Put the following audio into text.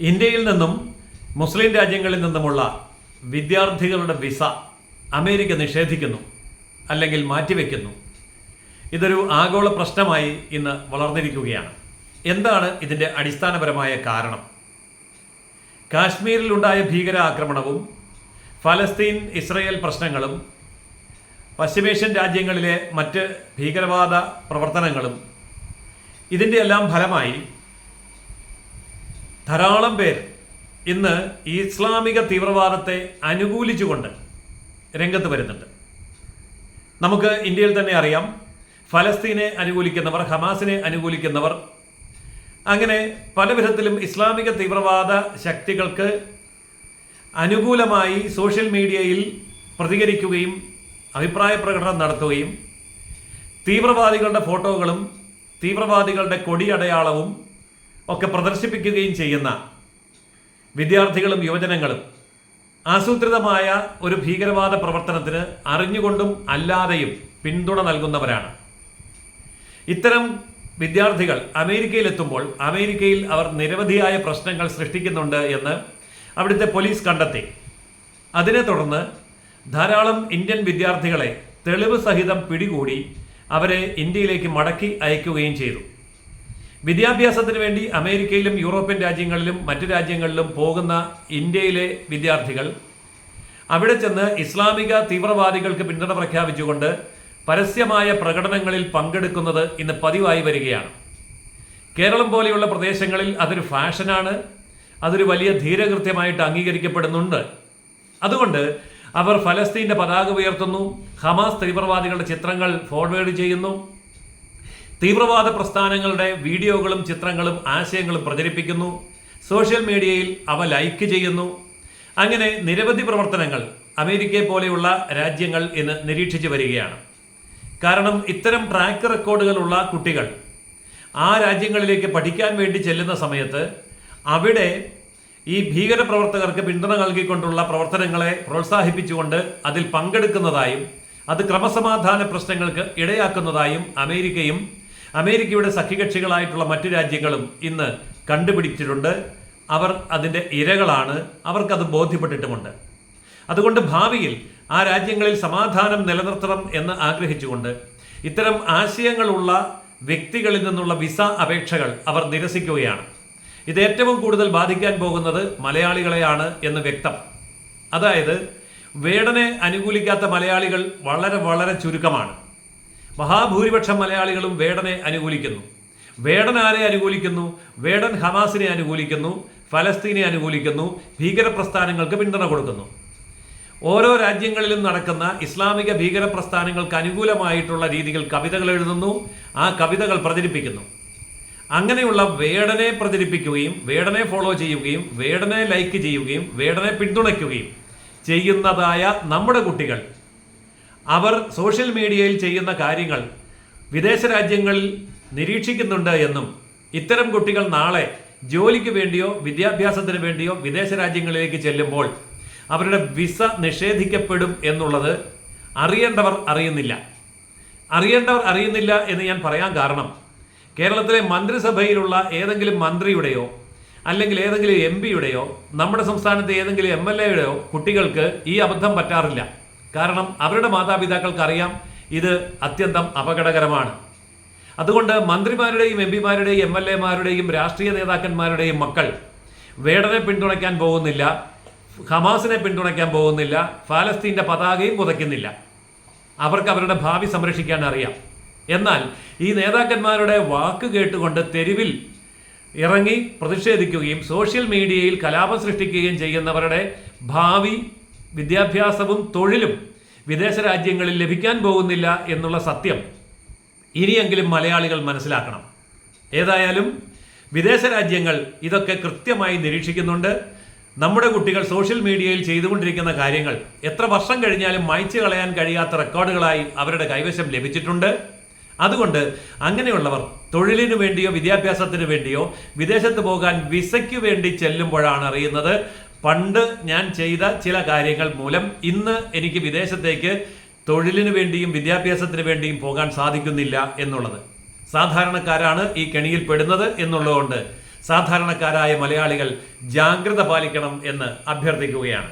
ഇന്ത്യയിൽ നിന്നും മുസ്ലിം രാജ്യങ്ങളിൽ നിന്നുമുള്ള വിദ്യാർത്ഥികളുടെ വിസ അമേരിക്ക നിഷേധിക്കുന്നു അല്ലെങ്കിൽ മാറ്റിവെക്കുന്നു. ഇതൊരു ആഗോള പ്രശ്നമായി ഇന്ന് വളർന്നിരിക്കുകയാണ്. എന്താണ് ഇതിന്റെ അടിസ്ഥാനപരമായ കാരണം? കാശ്മീരിലുണ്ടായ ഭീകരാക്രമണവും ഫലസ്തീൻ ഇസ്രയേൽ പ്രശ്നങ്ങളും പശ്ചിമേഷ്യൻ രാജ്യങ്ങളിലെ മറ്റ് ഭീകരവാദ പ്രവർത്തനങ്ങളും ഇതിന്റെ എല്ലാം ഫലമായി ധാരാളം പേർ ഇന്ന് ഈ ഇസ്ലാമിക തീവ്രവാദത്തെ അനുകൂലിച്ചുകൊണ്ട് രംഗത്ത് വരുന്നുണ്ട്. നമുക്ക് ഇന്ത്യയിൽ തന്നെ അറിയാം ഫലസ്തീനെ അനുകൂലിക്കുന്നവർ ഹമാസിനെ അനുകൂലിക്കുന്നവർ അങ്ങനെ പല വിധത്തിലും ഇസ്ലാമിക തീവ്രവാദ ശക്തികൾക്ക് അനുകൂലമായി സോഷ്യൽ മീഡിയയിൽ പ്രതികരിക്കുകയും അഭിപ്രായ പ്രകടനം നടത്തുകയും തീവ്രവാദികളുടെ ഫോട്ടോകളും തീവ്രവാദികളുടെ കൊടിയടയാളവും ഒക്കെ പ്രദർശിപ്പിക്കുകയും ചെയ്യുന്ന വിദ്യാർത്ഥികളും യുവജനങ്ങളും ആസൂത്രിതമായ ഒരു ഭീകരവാദ പ്രവർത്തനത്തിന് അറിഞ്ഞുകൊണ്ടും അല്ലാതെയും പിന്തുണ നൽകുന്നവരാണ്. ഇത്തരം വിദ്യാർത്ഥികൾ അമേരിക്കയിലെത്തുമ്പോൾ അമേരിക്കയിൽ അവർ നിരവധിയായ പ്രശ്നങ്ങൾ സൃഷ്ടിക്കുന്നുണ്ട് എന്ന് അവിടുത്തെ പോലീസ് കണ്ടെത്തി. അതിനെ തുടർന്ന് ധാരാളം ഇന്ത്യൻ വിദ്യാർത്ഥികളെ തെളിവ് സഹിതം പിടികൂടി അവരെ ഇന്ത്യയിലേക്ക് മടക്കി അയക്കുകയും ചെയ്തു. വിദ്യാഭ്യാസത്തിന് വേണ്ടി അമേരിക്കയിലും യൂറോപ്യൻ രാജ്യങ്ങളിലും മറ്റു രാജ്യങ്ങളിലും പോകുന്ന ഇന്ത്യയിലെ വിദ്യാർത്ഥികൾ അവിടെ ചെന്ന് ഇസ്ലാമിക തീവ്രവാദികൾക്ക് പിന്തുണ പ്രഖ്യാപിച്ചുകൊണ്ട് പരസ്യമായ പ്രകടനങ്ങളിൽ പങ്കെടുക്കുന്നത് ഇന്ന് പതിവായി വരികയാണ്. കേരളം പോലെയുള്ള പ്രദേശങ്ങളിൽ അതൊരു ഫാഷനാണ് അതൊരു വലിയ ധീരകൃത്യമായിട്ട് അംഗീകരിക്കപ്പെടുന്നുണ്ട്. അതുകൊണ്ട് അവർ ഫലസ്തീന്റെ പതാക ഉയർത്തുന്നു ഹമാസ് തീവ്രവാദികളുടെ ചിത്രങ്ങൾ ഫോർവേഡ് ചെയ്യുന്നു തീവ്രവാദ പ്രസ്ഥാനങ്ങളുടെ വീഡിയോകളും ചിത്രങ്ങളും ആശയങ്ങളും പ്രചരിപ്പിക്കുന്നു. സോഷ്യൽ മീഡിയയിൽ അവ ലൈക്ക് ചെയ്യുന്നു. അങ്ങനെ നിരവധി പ്രവർത്തനങ്ങൾ അമേരിക്കയെ പോലെയുള്ള രാജ്യങ്ങൾ ഇന്ന് നിരീക്ഷിച്ചു വരികയാണ്. കാരണം ഇത്തരം ട്രാക്ക് റെക്കോർഡുകളുള്ള കുട്ടികൾ ആ രാജ്യങ്ങളിലേക്ക് പഠിക്കാൻ വേണ്ടി ചെല്ലുന്ന സമയത്ത് അവിടെ ഈ ഭീകരപ്രവർത്തകർക്ക് പിന്തുണ നൽകിക്കൊണ്ടുള്ള പ്രവർത്തനങ്ങളെ പ്രോത്സാഹിപ്പിച്ചുകൊണ്ട് അതിൽ പങ്കെടുക്കുന്നതായും അത് ക്രമസമാധാന പ്രശ്നങ്ങൾക്ക് ഇടയാക്കുന്നതായും അമേരിക്കയും അമേരിക്കയുടെ സഖ്യകക്ഷികളായിട്ടുള്ള മറ്റു രാജ്യങ്ങളും ഇന്ന് കണ്ടുപിടിച്ചിട്ടുണ്ട്. അവർ അതിന്റെ ഇരകളാണ്. അവർക്കത് ബോധ്യപ്പെട്ടിട്ടുമുണ്ട്. അതുകൊണ്ട് ഭാവിയിൽ ആ രാജ്യങ്ങളിൽ സമാധാനം നിലനിർത്തണം എന്ന് ആഗ്രഹിച്ചുകൊണ്ട് ഇത്തരം ആശയങ്ങളുള്ള വ്യക്തികളിൽ നിന്നുള്ള വിസ അപേക്ഷകൾ അവർ നിരസിക്കുകയാണ്. ഇത് ഏറ്റവും കൂടുതൽ ബാധിക്കാൻ പോകുന്നത് മലയാളികളെയാണ് എന്ന് വ്യക്തം. അതായത് വേടനെ അനുകൂലിക്കാത്ത മലയാളികൾ വളരെ വളരെ ചുരുക്കമാണ്. മഹാഭൂരിപക്ഷം മലയാളികളും വേടനെ അനുകൂലിക്കുന്നു. വേടൻ ആരെ അനുകൂലിക്കുന്നു? വേടൻ ഹമാസിനെ അനുകൂലിക്കുന്നു ഫലസ്തീനെ അനുകൂലിക്കുന്നു ഭീകരപ്രസ്ഥാനങ്ങൾക്ക് പിന്തുണ കൊടുക്കുന്നു. ഓരോ രാജ്യങ്ങളിലും നടക്കുന്ന ഇസ്ലാമിക ഭീകര പ്രസ്ഥാനങ്ങൾക്ക് അനുകൂലമായിട്ടുള്ള രീതിയിൽ കവിതകൾ എഴുതുന്നു ആ കവിതകൾ പ്രചരിപ്പിക്കുന്നു. അങ്ങനെയുള്ള വേടനെ പ്രചരിപ്പിക്കുകയും വേടനെ ഫോളോ ചെയ്യുകയും വേടനെ ലൈക്ക് ചെയ്യുകയും വേടനെ പിന്തുണയ്ക്കുകയും ചെയ്യുന്നതായ നമ്മുടെ കുട്ടികൾ അവർ സോഷ്യൽ മീഡിയയിൽ ചെയ്യുന്ന കാര്യങ്ങൾ വിദേശ രാജ്യങ്ങളിൽ നിരീക്ഷിക്കുന്നുണ്ട് എന്നും ഇത്തരം കുട്ടികൾ നാളെ ജോലിക്ക് വേണ്ടിയോ വിദ്യാഭ്യാസത്തിന് വേണ്ടിയോ വിദേശ രാജ്യങ്ങളിലേക്ക് ചെല്ലുമ്പോൾ അവരുടെ വിസ നിഷേധിക്കപ്പെടും എന്നുള്ളത് അറിയേണ്ടവർ അറിയുന്നില്ല. അറിയേണ്ടവർ അറിയുന്നില്ല എന്ന് ഞാൻ പറയാൻ കാരണം കേരളത്തിലെ മന്ത്രിസഭയിലുള്ള ഏതെങ്കിലും മന്ത്രിയുടെയോ അല്ലെങ്കിൽ ഏതെങ്കിലും എം പിയുടെയോ നമ്മുടെ സംസ്ഥാനത്തെ ഏതെങ്കിലും എം എൽ എയുടെയോ കുട്ടികൾക്ക് ഈ അബദ്ധം പറ്റാറില്ല. കാരണം അവരുടെ മാതാപിതാക്കൾക്ക് അറിയാം ഇത് അത്യന്തം അപകടകരമാണ്. അതുകൊണ്ട് മന്ത്രിമാരുടെയും എം പിമാരുടെയും എം എൽ രാഷ്ട്രീയ നേതാക്കന്മാരുടെയും മക്കൾ വേടനെ പിന്തുണയ്ക്കാൻ പോകുന്നില്ല ഹമാസിനെ പിന്തുണയ്ക്കാൻ പോകുന്നില്ല ഫാലസ്തീന്റെ പതാകയും പുതയ്ക്കുന്നില്ല. അവർക്ക് അവരുടെ ഭാവി സംരക്ഷിക്കാൻ അറിയാം. എന്നാൽ ഈ നേതാക്കന്മാരുടെ വാക്ക് കേട്ടുകൊണ്ട് തെരുവിൽ ഇറങ്ങി പ്രതിഷേധിക്കുകയും സോഷ്യൽ മീഡിയയിൽ കലാപം സൃഷ്ടിക്കുകയും ചെയ്യുന്നവരുടെ ഭാവി വിദ്യാഭ്യാസവും തൊഴിലും വിദേശ രാജ്യങ്ങളിൽ ലഭിക്കാൻ പോകുന്നില്ല എന്നുള്ള സത്യം ഇനിയെങ്കിലും മലയാളികൾ മനസ്സിലാക്കണം. ഏതായാലും വിദേശ രാജ്യങ്ങൾ ഇതൊക്കെ കൃത്യമായി നിരീക്ഷിക്കുന്നുണ്ട്. നമ്മുടെ കുട്ടികൾ സോഷ്യൽ മീഡിയയിൽ ചെയ്തുകൊണ്ടിരിക്കുന്ന കാര്യങ്ങൾ എത്ര വർഷം കഴിഞ്ഞാലും മായ്ച്ചു കളയാൻ കഴിയാത്ത റെക്കോർഡുകളായി അവരുടെ കൈവശം ലഭിച്ചിട്ടുണ്ട്. അതുകൊണ്ട് അങ്ങനെയുള്ളവർ തൊഴിലിനു വേണ്ടിയോ വിദ്യാഭ്യാസത്തിനു വേണ്ടിയോ വിദേശത്ത് പോകാൻ വിസയ്ക്ക് വേണ്ടി ചെല്ലുമ്പോഴാണ് അറിയുന്നത്. പണ്ട് ഞാൻ ചെയ്ത ചില കാര്യങ്ങൾ മൂലം ഇന്ന് എനിക്ക് വിദേശത്തേക്ക് തൊഴിലിനു വേണ്ടിയും വിദ്യാഭ്യാസത്തിന് വേണ്ടിയും പോകാൻ സാധിക്കുന്നില്ല എന്നുള്ളത്. സാധാരണക്കാരാണ് ഈ കെണിയിൽ പെടുന്നത് എന്നുള്ളതുകൊണ്ട് സാധാരണക്കാരായ മലയാളികൾ ജാഗ്രത പാലിക്കണം എന്ന് അഭ്യർത്ഥിക്കുകയാണ്.